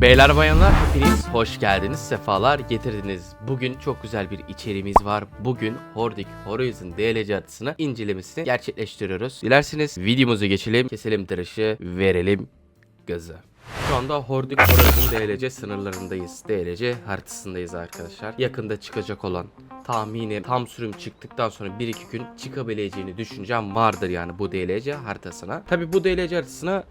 Beyler bayanlar hepiniz hoş geldiniz, sefalar getirdiniz. Bugün çok güzel bir içeriğimiz var. Bugün Hordik Horizon DLC haritasını incelemesini gerçekleştiriyoruz. Dilerseniz videomuzu geçelim, keselim tıraşı, verelim gazı. Şu anda Hordik Horizon DLC sınırlarındayız. DLC haritasındayız arkadaşlar. Yakında çıkacak olan tahmini tam sürüm çıktıktan sonra 1-2 gün çıkabileceğini düşüncem vardır yani bu DLC haritasına. Tabi bu DLC haritasına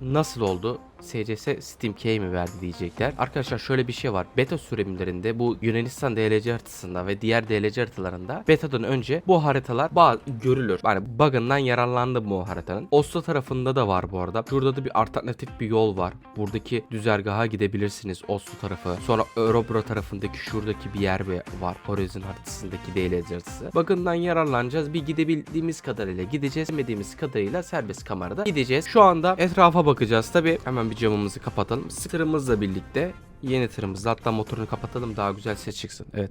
nasıl oldu? SCS Steam Key mi verdi diyecekler. Arkadaşlar şöyle bir şey var. Beta sürümlerinde bu Yunanistan DLC haritasında ve diğer DLC haritalarında betadan önce bu haritalar bazı görülür. Yani bug'ından yararlandı bu haritanın. Oslo tarafında da var bu arada. Şurada da bir alternatif bir yol var. Buradaki düzergaha gidebilirsiniz Oslo tarafı. Sonra Eurobro tarafındaki şuradaki bir yer var. Horizon haritasındaki DLC haritası. Bug'ından yararlanacağız. Bir gidebildiğimiz kadarıyla gideceğiz. Gidemediğimiz kadarıyla serbest kamerada gideceğiz. Şu anda etrafa bakacağız. Tabi hemen bir camımızı kapatalım. Tırımızla birlikte yeni tırımızla hatta motorunu kapatalım daha güzel ses çıksın. Evet.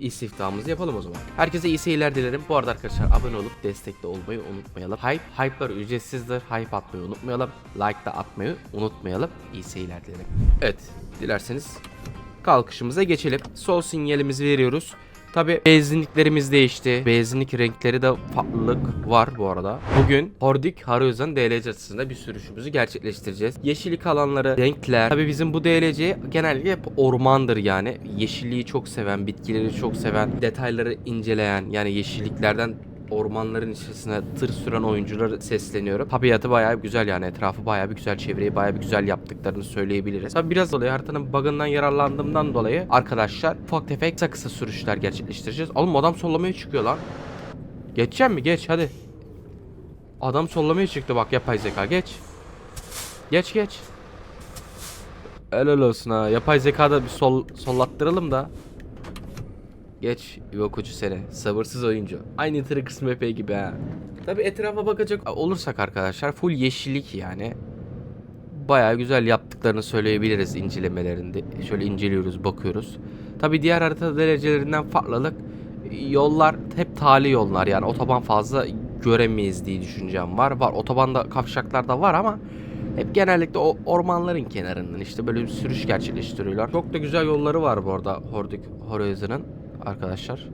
İstihdamımızı yapalım o zaman. Herkese iyi seyirler dilerim. Bu arada arkadaşlar abone olup destekte olmayı unutmayalım. Hype, hype'lar ücretsizdir. Hype atmayı unutmayalım. Like da atmayı unutmayalım. İyi seyirler dilerim. Evet, dilerseniz kalkışımıza geçelim. Sol sinyalimizi veriyoruz. Tabi benzinliklerimiz değişti. Benzinlik renkleri de farklılık var bu arada. Bugün Hordik Haruzan DLC açısında bir sürüşümüzü gerçekleştireceğiz. Yeşillik alanları, renkler. Tabi bizim bu DLC genellikle hep ormandır yani. Yeşilliği çok seven, bitkileri çok seven, detayları inceleyen yani yeşilliklerden ormanların içerisine tır süren oyunculara sesleniyorum. Tabiatı bayağı güzel yani etrafı bayağı bir güzel çevreyi bayağı bir güzel yaptıklarını söyleyebiliriz. Tabi biraz dolayı haritanın bug'ından yararlandığımdan dolayı arkadaşlar ufak tefek kısa kısa sürüşler gerçekleştireceğiz. Oğlum adam sollamaya çıkıyor lan. Geçeceğim mi? Geç hadi. Adam sollamaya çıktı bak yapay zeka geç. Geç geç. Helal olsun ha. Yapay zekada bir sol sollattıralım da. Geç yokucu seni. Sabırsız oyuncu. Aynı Trix MP gibi ha. Tabi etrafa bakacak olursak arkadaşlar full yeşillik yani. Baya güzel yaptıklarını söyleyebiliriz incelemelerinde. Şöyle inceliyoruz, bakıyoruz. Tabi diğer harita derecelerinden farklılık yollar hep tali yollar yani otoban fazla göremeyiz diye düşüncem var. Var otobanda kavşaklar da var ama hep genellikle o ormanların kenarından işte böyle bir sürüş gerçekleştiriyorlar. Çok da güzel yolları var bu arada Hordik Horizon'ın arkadaşlar.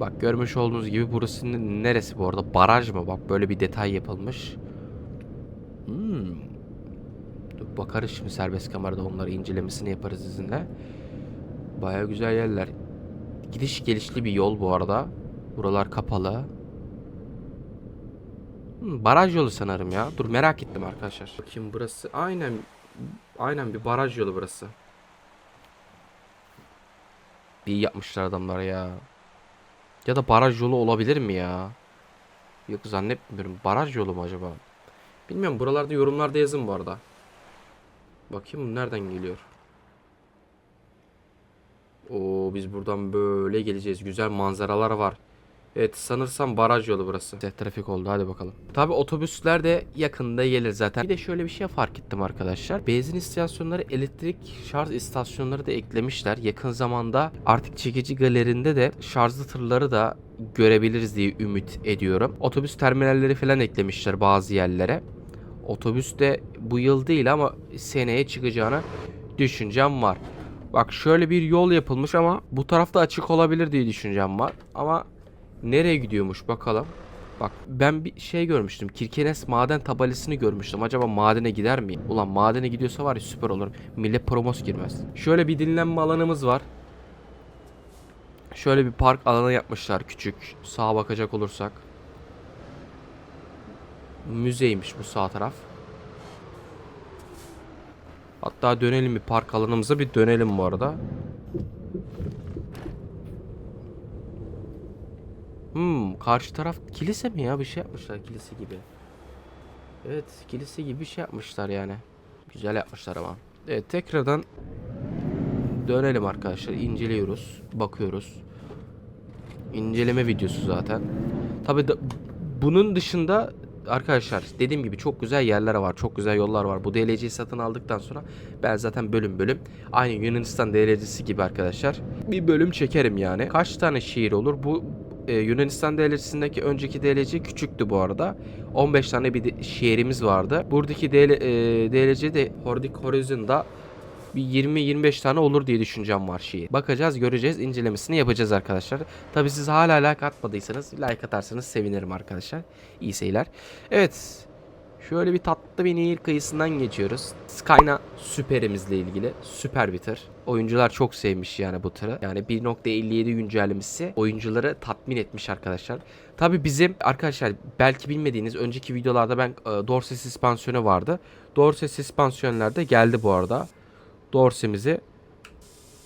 Bak görmüş olduğunuz gibi burası neresi bu arada? Baraj mı? Bak böyle bir detay yapılmış. Hmm. Dur bakarız şimdi serbest kamerada onları incelemesini yaparız sizinle. Baya güzel yerler. Gidiş gelişli bir yol bu arada. Buralar kapalı. Hmm, baraj yolu sanırım ya. Dur merak ettim arkadaşlar. Bakayım burası aynen aynen bir baraj yolu burası. İyi yapmışlar adamlar ya. Ya da baraj yolu olabilir mi ya? Yok zannetmiyorum. Baraj yolu mu acaba? Bilmiyorum. Buralarda yorumlarda yazın bu arada. Bakayım bu nereden geliyor? Oo biz buradan böyle geleceğiz. Güzel manzaralar var. Evet sanırsam baraj yolu burası. Evet, trafik oldu hadi bakalım. Tabi otobüsler de yakında gelir zaten. Bir de şöyle bir şey fark ettim arkadaşlar. Benzin istasyonları elektrik şarj istasyonları da eklemişler. Yakın zamanda artık çekici galerinde de şarjlı tırları da görebiliriz diye ümit ediyorum. Otobüs terminalleri falan eklemişler bazı yerlere. Otobüs de bu yıl değil ama seneye çıkacağını düşüncem var. Bak şöyle bir yol yapılmış ama bu tarafta açık olabilir diye düşüncem var. Ama nereye gidiyormuş bakalım. Bak ben bir şey görmüştüm. Kirkenes maden tabelasını görmüştüm. Acaba madene gider miyim? Ulan madene gidiyorsa var ya süper olur. Millet promos girmez. Şöyle bir dinlenme alanımız var. Şöyle bir park alanı yapmışlar küçük. Sağa bakacak olursak. Müzeymiş bu sağ taraf. Hatta dönelim bir park alanımıza bir dönelim bu arada. Hmm, karşı taraf kilise mi ya? Bir şey yapmışlar kilise gibi. Evet, kilise gibi bir şey yapmışlar yani. Güzel yapmışlar ama. Evet, tekrardan dönelim arkadaşlar. İnceliyoruz, bakıyoruz. İnceleme videosu zaten. Tabi bunun dışında arkadaşlar dediğim gibi çok güzel yerler var. Çok güzel yollar var. Bu DLC'yi satın aldıktan sonra ben zaten bölüm bölüm aynı Yunanistan DLC'si gibi arkadaşlar bir bölüm çekerim yani. Kaç tane şehir olur? Bu e, Yunanistan DLC'sindeki önceki DLC küçüktü bu arada. 15 tane bir şehrimiz vardı. Buradaki DL, e, DLC de Hordic Horizon'da bir 20-25 tane olur diye düşüncem var şehir. Bakacağız, göreceğiz, incelemesini yapacağız arkadaşlar. Tabi siz hala like atmadıysanız like atarsanız sevinirim arkadaşlar. İyi seyirler. Evet. Şöyle bir tatlı bir Nehir kıyısından geçiyoruz. Skyna süperimizle ilgili. Süper bir tır. Oyuncular çok sevmiş yani bu tırı. Yani 1.57 güncellemesi oyuncuları tatmin etmiş arkadaşlar. Tabi bizim arkadaşlar belki bilmediğiniz önceki videolarda ben e, Dorse süspansiyonu vardı. Dorse süspansiyonlarda geldi bu arada. Dorse'mizi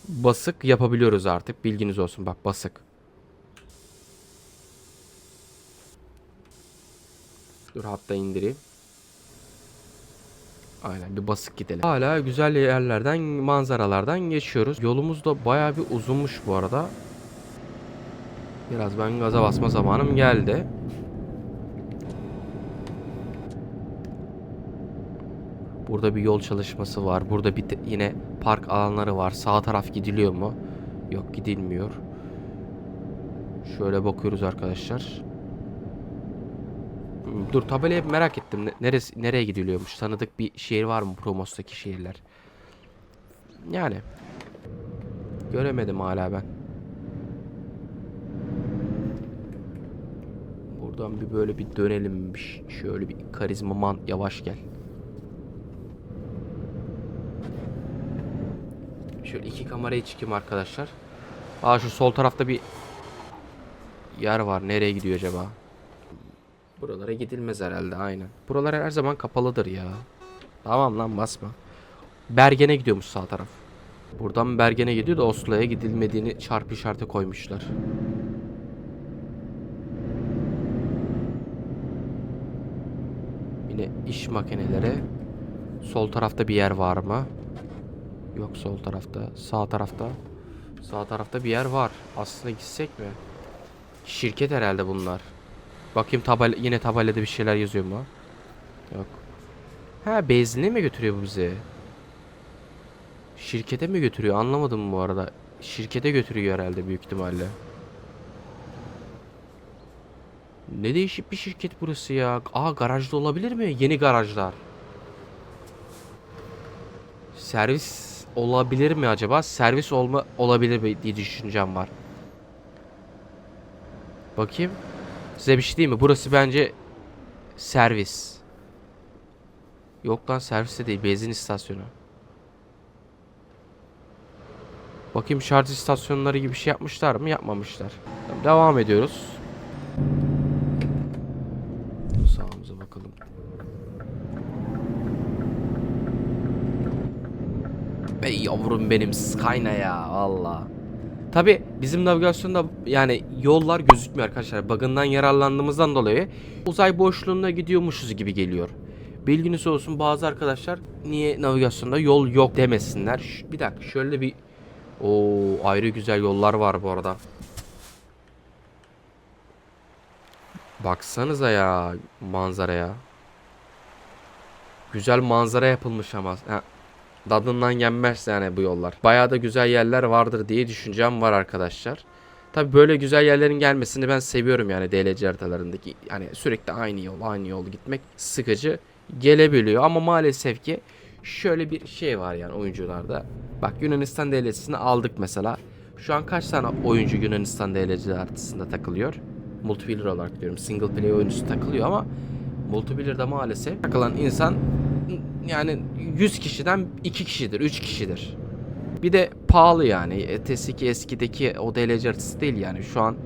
basık yapabiliyoruz artık. Bilginiz olsun bak basık. Dur hatta indireyim. Aynen bir basık gidelim. Hala güzel yerlerden, manzaralardan geçiyoruz. Yolumuz da bayağı bir uzunmuş bu arada. Biraz ben gaza basma zamanım geldi. Burada bir yol çalışması var. Burada bir yine park alanları var. Sağ taraf gidiliyor mu? Yok gidilmiyor. Şöyle bakıyoruz arkadaşlar. Dur tabelayı merak ettim. Ne- Neresi nereye gidiliyormuş? Tanıdık bir şehir var mı Promos'taki şehirler? Yani göremedim hala ben. Buradan bir böyle bir dönelim. bir Şöyle bir karizmaman yavaş gel. Şöyle iki kamerayı çıkayım arkadaşlar. Aa şu sol tarafta bir yer var. Nereye gidiyor acaba? Buralara gidilmez herhalde aynen. Buralar her zaman kapalıdır ya. Tamam lan basma. Bergen'e gidiyormuş sağ taraf. Buradan Bergen'e gidiyor da Oslo'ya gidilmediğini çarpı işareti koymuşlar. Yine iş makineleri. Sol tarafta bir yer var mı? Yok sol tarafta. Sağ tarafta. Sağ tarafta bir yer var. Aslında gitsek mi? Şirket herhalde bunlar. Bakayım tabel yine tabelada bir şeyler yazıyor mu? Yok. Ha benzinliğe mi götürüyor bu bizi? Şirkete mi götürüyor? Anlamadım bu arada. Şirkete götürüyor herhalde büyük ihtimalle. Ne değişik bir şirket burası ya. Aa garajda olabilir mi? Yeni garajlar. Servis olabilir mi acaba? Servis olma olabilir mi diye düşüncem var. Bakayım. Size bir şey diyeyim mi? Burası bence servis. Yok lan servis de değil. Benzin istasyonu. Bakayım şarj istasyonları gibi şey yapmışlar mı? Yapmamışlar. Devam ediyoruz. Sağımıza bakalım. Ey yavrum benim Skyna ya valla. Tabi bizim navigasyonda yani yollar gözükmüyor arkadaşlar. Bug'ından yararlandığımızdan dolayı uzay boşluğuna gidiyormuşuz gibi geliyor. Bilginiz olsun bazı arkadaşlar niye navigasyonda yol yok demesinler. Ş- bir dakika şöyle bir o ayrı güzel yollar var bu arada. Baksanıza ya manzaraya. Güzel manzara yapılmış ama. Ha, Tadından yenmez yani bu yollar. Bayağı da güzel yerler vardır diye düşüncem var arkadaşlar. Tabi böyle güzel yerlerin gelmesini ben seviyorum yani DLC haritalarındaki. Yani sürekli aynı yol aynı yol gitmek sıkıcı gelebiliyor. Ama maalesef ki şöyle bir şey var yani oyuncularda. Bak Yunanistan DLC'sini aldık mesela. Şu an kaç tane oyuncu Yunanistan DLC haritasında takılıyor? Multiplayer olarak diyorum. Single player oyuncusu takılıyor ama multiplayer'da maalesef takılan insan yani 100 kişiden 2 kişidir, 3 kişidir. Bir de pahalı yani. ETS2 eskideki o DLC haritası değil yani. Şu an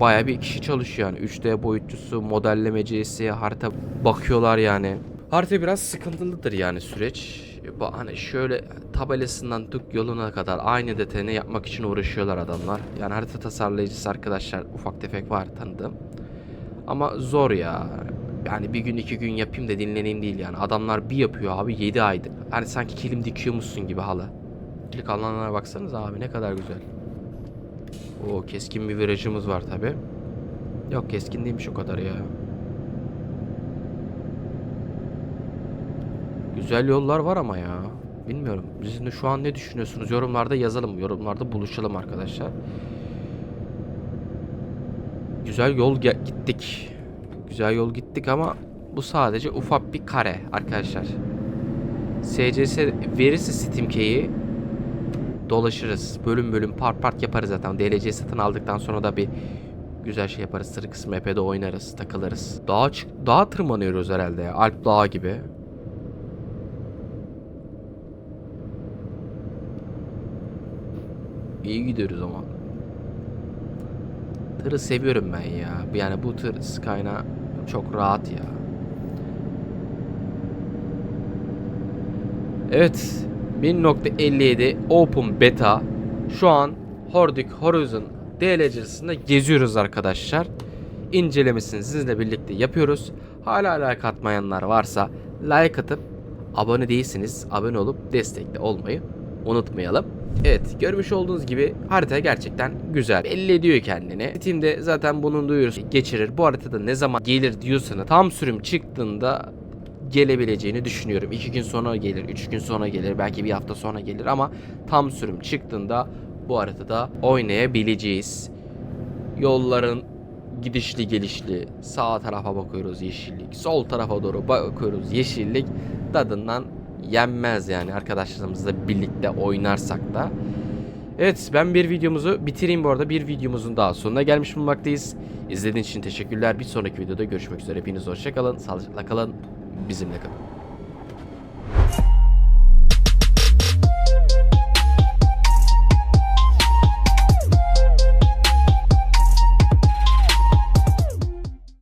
baya bir kişi çalışıyor yani. 3D boyutçusu, modellemecisi, harita bakıyorlar yani. Harita biraz sıkıntılıdır yani süreç. Ba- Hani şöyle tabelasından tut yoluna kadar aynı detayını yapmak için uğraşıyorlar adamlar. Yani harita tasarlayıcısı arkadaşlar ufak tefek var tanıdığım. Ama zor ya. Yani bir gün iki gün yapayım da dinleneyim değil yani. Adamlar bir yapıyor abi 7 aydır. Hani sanki kilim dikiyormuşsun gibi halı. İlk alanlara baksanız abi ne kadar güzel. O keskin bir virajımız var tabi. Yok keskin değilmiş o kadar ya. Güzel yollar var ama ya. Bilmiyorum. Sizin de şu an ne düşünüyorsunuz? Yorumlarda yazalım. Yorumlarda buluşalım arkadaşlar. güzel yol gittik. Güzel yol gittik ama bu sadece ufak bir kare arkadaşlar. SCS verirse Steam Key'i dolaşırız. Bölüm bölüm part part yaparız zaten. DLC satın aldıktan sonra da bir güzel şey yaparız. Sırıkız map'de oynarız, takılırız. Dağa, çık dağa tırmanıyoruz herhalde. Alp Dağı gibi. İyi gidiyoruz ama. Tırı seviyorum ben ya. Yani bu tır Skyna çok rahat ya. Evet. 1.57 Open Beta. Şu an Hordic Horizon DLC'sinde geziyoruz arkadaşlar. İncelemesini sizinle birlikte yapıyoruz. Hala like atmayanlar varsa like atıp abone değilsiniz. Abone olup destekli olmayı unutmayalım. Evet görmüş olduğunuz gibi harita gerçekten güzel. Belli ediyor kendini. Steam'de zaten bunun duyurusu geçirir. Bu haritada ne zaman gelir diyorsanız tam sürüm çıktığında gelebileceğini düşünüyorum. 2 gün sonra gelir, 3 gün sonra gelir, belki bir hafta sonra gelir ama tam sürüm çıktığında bu haritada oynayabileceğiz. Yolların gidişli gelişli sağ tarafa bakıyoruz yeşillik, sol tarafa doğru bakıyoruz yeşillik tadından yenmez yani arkadaşlarımızla birlikte oynarsak da. Evet ben bir videomuzu bitireyim bu arada bir videomuzun daha sonuna gelmiş bulunmaktayız. İzlediğiniz için teşekkürler. Bir sonraki videoda görüşmek üzere. Hepiniz hoşçakalın, sağlıcakla kalın, bizimle kalın.